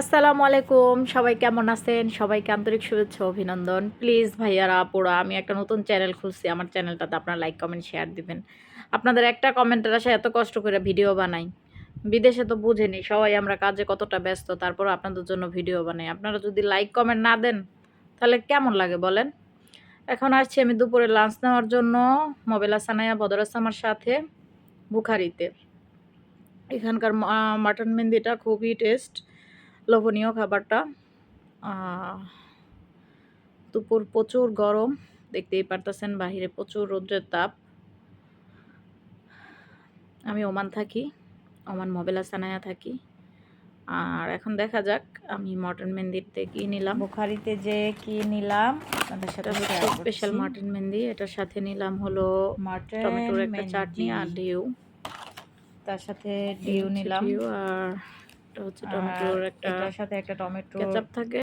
আসসালামু আলাইকুম। সবাই কেমন আছেন? সবাইকে আন্তরিক শুভেচ্ছা অভিনন্দন। প্লিজ ভাইয়ারা, আপুরা, আমি একটা নতুন চ্যানেল খুলছি। আমার চ্যানেলটাতে আপনারা লাইক, কমেন্ট, শেয়ার দিবেন। আপনাদের একটা কমেন্টের আশায় এত কষ্ট করে ভিডিও বানাই। বিদেশে তো বুঝেনি সবাই আমরা কাজে কতটা ব্যস্ত তারপর আপনাদের জন্য ভিডিও বানাই। আপনারা যদি লাইক, কমেন্ট না দেন, তাহলে কেমন লাগে বলেন? এখন আসছি আমি দুপুরে লাঞ্চ নেওয়ার জন্য মোবেলা সানায়া বদরাস আমার সাথে, বুখারিতে। এখানকার মাটন মেহেন্দিটা খুবই টেস্ট লোভনীয় খাবারটা। দুপুর প্রচুর গরম দেখতেই পারতেছেন বাহিরে প্রচুর রৌদ্রের তাপ। আমি ওমান থাকি ওমান মোবেলা সানায়া থাকি। আর এখন দেখা যাক আমি মটন মেহেন্দিতে কি নিলাম। বুখারিতে যে কি নিলাম আপনাদের সাথে স্পেশাল মটন মেহেন্দি এটার সাথে নিলাম হলো মাটন টমেটোর একটা চাটনি আর ডিউ। তার সাথে ডিউ নিলাম। আর এটা হচ্ছে টমেটোর একটা এটার সাথে একটা টমেটো কেচাপ থাকে।